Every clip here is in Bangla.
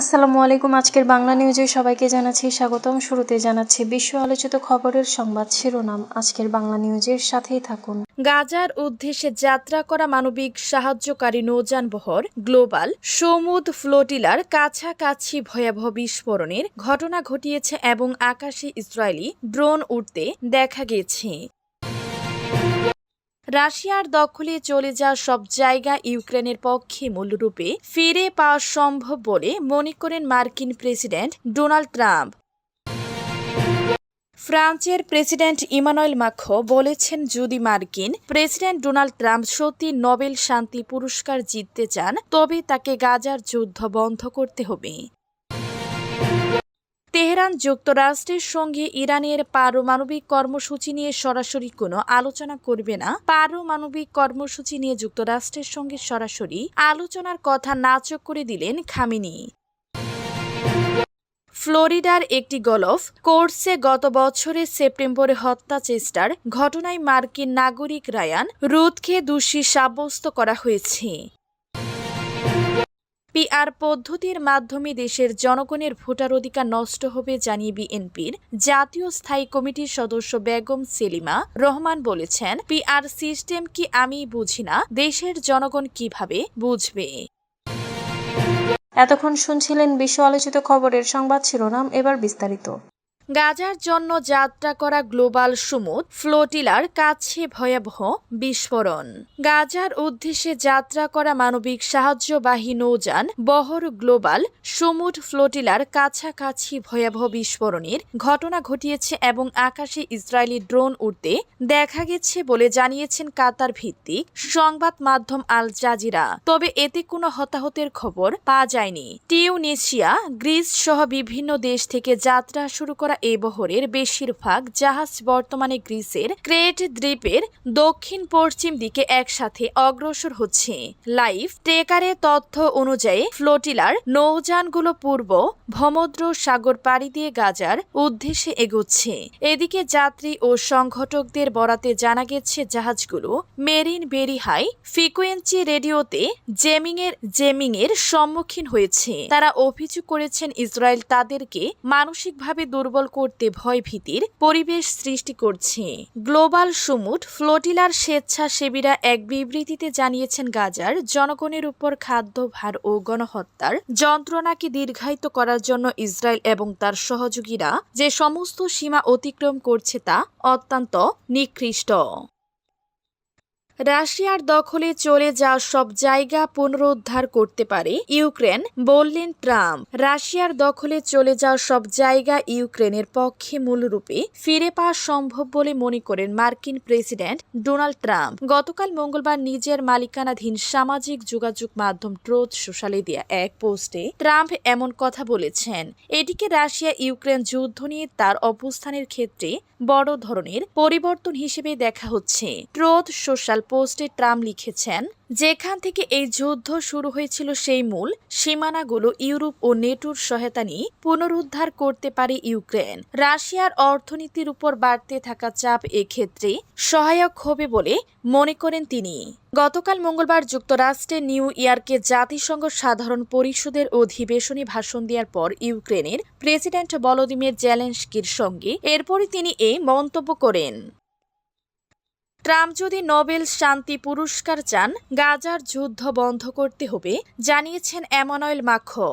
আসসালামু আলাইকুম, আজকের বাংলা নিউজে সবাইকে জানাচ্ছি স্বাগতম। শুরুতে জানাচ্ছি বিশ্ব আলোচিত খবরের সংবাদ শিরোনাম। আজকের বাংলা নিউজের সাথেই থাকুন। গাজার উদ্দেশ্যে যাত্রা করা মানবিক সাহায্যকারী নৌযান বহর, গ্লোবাল, সমুদ ফ্লোটিলার কাছাকাছি ভয়াবহ বিস্ফোরণের ঘটনা ঘটিয়েছে এবং আকাশে ইসরায়েলি ড্রোন উঠতে দেখা গেছে। রাশিয়ার দখলে চলে যাওয়া সব জায়গা ইউক্রেনের পক্ষে মূলরূপে ফিরে পাওয়া সম্ভব বলে মনে করেন মার্কিন প্রেসিডেন্ট ডোনাল্ড ট্রাম্প। ফ্রান্সের প্রেসিডেন্ট ইমানুয়েল মাখো বলেছেন, যদি মার্কিন প্রেসিডেন্ট ডোনাল্ড ট্রাম্প সত্যি নোবেল শান্তি পুরস্কার জিততে চান, তবে তাকে গাজার যুদ্ধ বন্ধ করতে হবে। তেহরান যুক্তরাষ্ট্রের সঙ্গে ইরানের পারমাণবিক কর্মসূচি নিয়ে সরাসরি কোনো আলোচনা করবে না। পারমাণবিক কর্মসূচি নিয়ে যুক্তরাষ্ট্রের সঙ্গে সরাসরি আলোচনার কথা নাচক করে দিলেন খামিনি। ফ্লোরিডার একটি গলফ কোর্সে গত বছরের সেপ্টেম্বরে হত্যা চেষ্টার ঘটনায় মার্কিন নাগরিক রায়ান রুথকে দোষী সাব্যস্ত করা হয়েছে। পিআর পদ্ধতির মাধ্যমে দেশের জনগণের ভোটার অধিকার নষ্ট হবে জানিয়ে বিএনপির জাতীয় স্থায়ী কমিটির সদস্য বেগম সেলিমা রহমান বলেছেন, পিআর সিস্টেম কি আমি বুঝি না, দেশের জনগণ কীভাবে বুঝবে? এতক্ষণ শুনছিলেন বিশ্ব আলোচিত খবরের সংবাদ শিরোনাম, এবার বিস্তারিত। গাজার জন্য যাত্রা করা গ্লোবাল সুমুদ ফ্লোটিলার কাছে ভয়াবহ বিস্ফোরণ। গাজার উদ্দেশ্যে যাত্রা করা মানবিক সাহায্যবাহী নৌযান বহর গ্লোবাল সুমুদ ফ্লোটিলার কাছাকাছি ভয়াবহ বিস্ফোরণের ঘটনা ঘটিয়েছে এবং আকাশে ইসরায়েলি ড্রোন উঠতে দেখা গেছে বলে জানিয়েছেন কাতার ভিত্তিক সংবাদ মাধ্যম আল জাজিরা। তবে এতে কোনো হতাহতের খবর পাওয়া যায়নি। টিউনেশিয়া, গ্রিস সহ বিভিন্ন দেশ থেকে যাত্রা শুরু করা এই বহরের বেশিরভাগ জাহাজ বর্তমানে গ্রিসের ক্রেট দ্বীপের দক্ষিণ পশ্চিম দিকে একসাথে অগ্রসর হচ্ছে। লাইভ ট্রেকারের তথ্য অনুযায়ী, ফ্লোটিলার নৌযানগুলো পূর্ব ভমদ্র সাগর পাড়ি দিয়ে গাজার উদ্দেশ্যে এগোচ্ছে। এদিকে যাত্রী ও সংগঠকদের বরাতে জানা গেছে, জাহাজগুলো মেরিন বেরি হাই ফ্রিকোয়েন্সি রেডিওতে জেমিং এর জেমিং এর সম্মুখীন হয়েছে। তারা অভিযোগ করেছেন, ইসরায়েল তাদেরকে মানসিকভাবে দুর্বল করতে ভয়ভীতির পরিবেশ সৃষ্টি করছে। গ্লোবাল সুমুট ফ্লোটিলার স্বেচ্ছাসেবীরা এক বিবৃতিতে জানিয়েছেন, গাজার জনগণের উপর খাদ্য ভার ও গণহত্যার যন্ত্রণাকে দীর্ঘায়িত করার জন্য ইসরায়েল এবং তার সহযোগীরা যে সমস্ত সীমা অতিক্রম করছে তা অত্যন্ত নিকৃষ্ট। রাশিয়ার দখলে চলে যাওয়া সব জায়গা পুনরুদ্ধার করতে পারে ইউক্রেন, বললেন ট্রাম্প। রাশিয়ার দখলে চলে যাওয়া সব জায়গা ইউক্রেনের পক্ষে মূলরূপে ফিরে পাওয়া সম্ভব বলে মনে করেন মার্কিন প্রেসিডেন্ট ডোনাল্ড ট্রাম্প। গতকাল মঙ্গলবার নিজের মালিকানাধীন সামাজিক যোগাযোগ মাধ্যম ট্রোথ সোশ্যালে দেয়া এক পোস্টে ট্রাম্প এমন কথা বলেছেন, এটিকে রাশিয়া ইউক্রেন যুদ্ধ নিয়ে তার অবস্থানের ক্ষেত্রে বড় ধরনের পরিবর্তন হিসেবে দেখা হচ্ছে। ট্রোথ সোশ্যাল পোস্টে ট্রাম্প লিখেছেন যেখান থেকে এই যুদ্ধ শুরু হয়েছিল সেই মূল সীমানাগুলো ইউরোপ ও নেটোর সহায়তা নিয়ে পুনরুদ্ধার করতে পারে ইউক্রেন। রাশিয়ার অর্থনীতির উপর বাড়তে থাকা চাপ এক্ষেত্রে সহায়ক হবে বলে মনে করেন তিনি। গতকাল মঙ্গলবার যুক্তরাষ্ট্রের নিউ ইয়র্কে জাতিসংঘ সাধারণ পরিষদের অধিবেশনে ভাষণ দেওয়ার পর ইউক্রেনের প্রেসিডেন্ট ভলোদিমির জেলেন্সকির সঙ্গে এরপরই তিনি এই মন্তব্য করেন। ট্রাম্প যদি নোবেল শান্তি পুরস্কার চান, গাজার যুদ্ধ বন্ধ করতে হবে, জানিয়েছেন এমানুয়েল মাখো।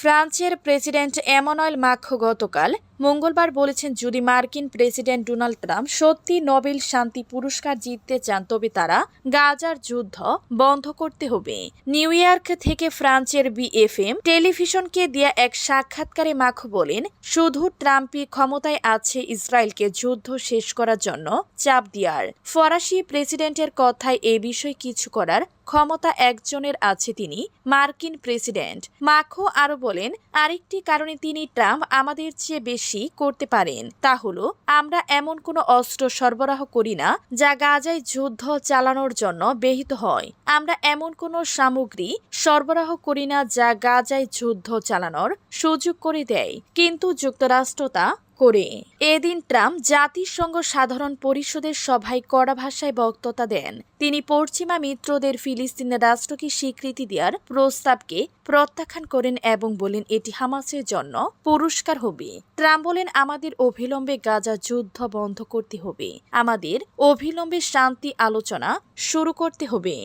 ফ্রান্সের প্রেসিডেন্ট এমানুয়েল মাখো গতকাল মঙ্গলবার বলেছেন, যদি মার্কিন প্রেসিডেন্ট ডোনাল্ড ট্রাম্প সত্যি নোবেল শান্তি পুরস্কার জিততে চান, তবে তারা গাজার যুদ্ধ বন্ধ করতে হবে। নিউ ইয়র্ক থেকে ফ্রান্সের বিএফএম টেলিভিশনকে দেয়া এক সাক্ষাৎকারে মাখো বলেন, শুধু ট্রাম্পই ক্ষমতায় আছে, ইসরায়েলকে যুদ্ধ শেষ করার জন্য চাপ দেওয়ার। ফরাসি প্রেসিডেন্টের কথায় এ বিষয়ে কিছু করার ক্ষমতা একজনের আছে তিনি মার্কিন প্রেসিডেন্ট। মাখো আরও বলেন, আরেকটি কারণে তিনি ট্রাম্প আমাদের চেয়ে বেশি করতে পারেন। তা হলো, আমরা এমন কোনো অস্ত্র সরবরাহ করি না যা গাজায় যুদ্ধ চালানোর জন্য ব্যহিত হয়। আমরা এমন কোনো সামগ্রী সরবরাহ করি না যা গাজায় যুদ্ধ চালানোর সুযোগ করে দেয়। কিন্তু যুক্তরাষ্ট্র তা করে। এদিন ট্রাম্প জাতিসংঘ সাধারণ পরিষদের সভায় কড়া ভাষায় বক্ততা দেন। তিনি পশ্চিমা মিত্রদের ফিলিস্তিনের রাষ্ট্রকে স্বীকৃতি দেওয়ার প্রস্তাবকে প্রত্যাখ্যান করেন এবং বলেন, এটি হামাসের জন্য পুরস্কার হবে। ট্রাম্প বলেন, আমাদের অবিলম্বে গাজা যুদ্ধ বন্ধ করতে হবে। আমাদের অবিলম্বে শান্তি আলোচনা শুরু করতে হবে।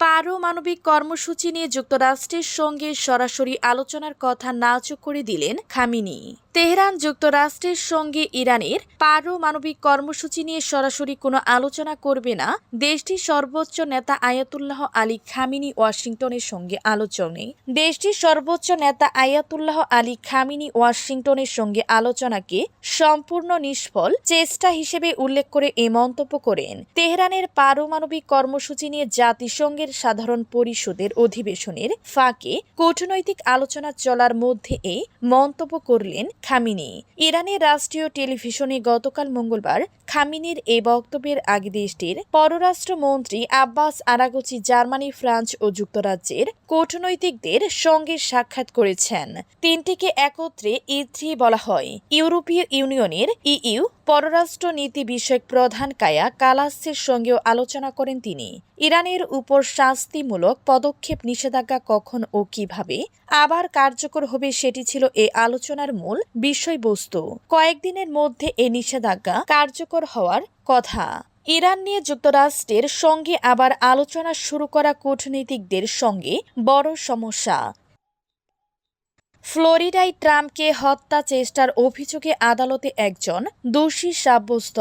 পারমাণবিক কর্মসূচি নিয়ে যুক্তরাষ্ট্রের সঙ্গে সরাসরি আলোচনার কথা নাচুক করে দিলেন খামিনি। তেহরান যুক্তরাষ্ট্রের সঙ্গে ইরানের পারমাণবিক কর্মসূচি নিয়ে সরাসরি কোনো আলোচনা করবে না দেশটির সর্বোচ্চ নেতা আয়াতুল্লাহ আলী খামিনি ওয়াশিংটনের সঙ্গে আলোচনায় দেশটির সর্বোচ্চ নেতা আয়াতুল্লাহ আলী খামিনি ওয়াশিংটনের সঙ্গে আলোচনাকে সম্পূর্ণ নিষ্ফল চেষ্টা হিসেবে উল্লেখ করে এ মন্তব্য করেন। তেহরানের পারমাণবিক কর্মসূচি নিয়ে জাতিসংঘের সাধারণ পরিষদের অধিবেশনের ফাঁকে কূটনৈতিক আলোচনা চলার মধ্যে এই মন্তব্য করলেন খামিনি। ইরানের রাষ্ট্রীয় টেলিভিশনে গতকাল মঙ্গলবার খামিনির এই বক্তব্যের আগে দেশটির পররাষ্ট্রমন্ত্রী আব্বাস আরাগচি জার্মানি, ফ্রান্স ও যুক্তরাজ্যের কূটনৈতিকদের সঙ্গে সাক্ষাৎ করেছেন। তিনটিকে একত্রে ইথ্রি বলা হয়। ইউরোপীয় ইউনিয়নের ইইউ পররাষ্ট্র নীতি বিষয়ক প্রধান কায়া কালাসের সঙ্গেও আলোচনা করেন তিনি। ইরানের উপর শাস্তিমূলক পদক্ষেপ নিষেধাজ্ঞা কখন ও কীভাবে, আবার কার্যকর হবে সেটি ছিল এ আলোচনার মূল বিষয়বস্তু। কয়েকদিনের মধ্যে এ নিষেধাজ্ঞা কার্যকর হওয়ার কথা। ইরান নিয়ে যুক্তরাষ্ট্রের সঙ্গে আবার আলোচনা শুরু করা কূটনীতিকদের সঙ্গে বড় সমস্যা। ফ্লোরিডায় ট্রাম্পকে হত্যা চেষ্টার অভিযোগে আদালতে একজন দোষী সাব্যস্ত।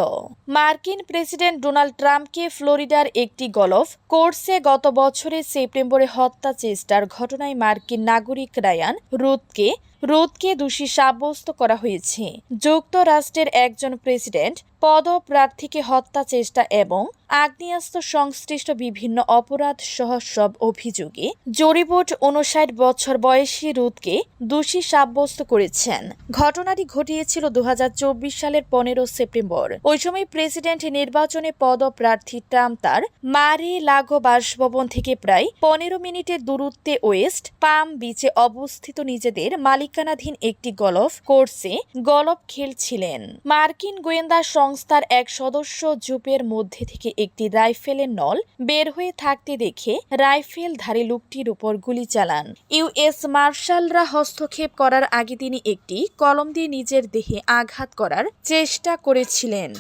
মার্কিন প্রেসিডেন্ট ডোনাল্ড ট্রাম্পকে ফ্লোরিডার একটি গলফ কোর্সে গত বছরের সেপ্টেম্বরে হত্যা চেষ্টার ঘটনায় মার্কিন নাগরিক রায়ান রুথকে রুথকে দোষী সাব্যস্ত করা হয়েছে। যুক্তরাষ্ট্রের একজন প্রেসিডেন্ট পদপ্রার্থীকে হত্যা চেষ্টা এবং আগ্নেয়াস্ত্র সংশ্লিষ্ট বিভিন্ন অপরাধ সহ সব অভিযোগে জরিবোট উনষাট বছর বয়সী রুথকে দোষী সাব্যস্ত করেছেন। ঘটনাটি ঘটিয়েছিল দু হাজার চব্বিশ সালের পনেরো সেপ্টেম্বর। ওই সময় প্রেসিডেন্ট নির্বাচনে পদপ্রার্থী ট্রাম্প তার মারি লাগো বাসভবন থেকে প্রায় পনেরো মিনিটের দূরত্বে ওয়েস্ট পাম বিচে অবস্থিত নিজেদের মালিকানাধীন একটি গলফ কোর্সে গলফ খেলছিলেন। মার্কিন গোয়েন্দা সংস্থার এক সদস্য জুপের মধ্যে থেকে একটি রাইফেলের নল বের হয়ে থাকতে দেখে রাইফেলধারী লোকটির উপর গুলি চালান। ইউএস মার্শালরা হস্তক্ষেপ করার আগে তিনি একটি কলম দিয়ে নিজের দেহে আঘাত করার চেষ্টা করেছিলেন।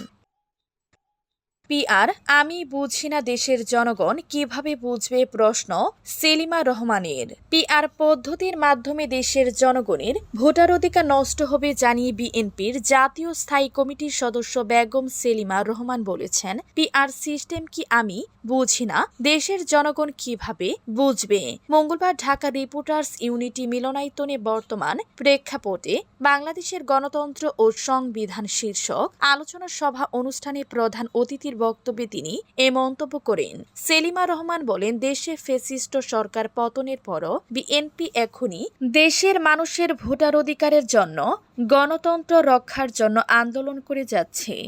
পিআর আমি বুঝি না দেশের জনগণ কীভাবে বুঝবে প্রশ্ন সেলিমা রহমানের। পিআর পদ্ধতির মাধ্যমে দেশের জনগণের ভোটার অধিকার নষ্ট হবে জানিয়ে বিএনপির জাতীয় স্থায়ী কমিটির সদস্য বেগম সেলিমা রহমান বলেছেন পিআর সিস্টেম কি আমি বুঝি না? দেশের জনগণ কীভাবে বুঝবে? মঙ্গলবার ঢাকা রিপোর্টার্স ইউনিটি মিলনায়তনে বর্তমান প্রেক্ষাপটে বাংলাদেশের গণতন্ত্র ও সংবিধান শীর্ষক আলোচনা সভা অনুষ্ঠানে প্রধান অতিথির বক্তব্যে তিনি এ মন্তব্য করেন। সেলিমা রহমান বলেন, দেশে ফেসিস্ট সরকার পতনের পরও বিএনপি এখনই দেশের মানুষের ভোটার অধিকারের জন্য গণতন্ত্র রক্ষার জন্য আন্দোলন করে যাচ্ছে।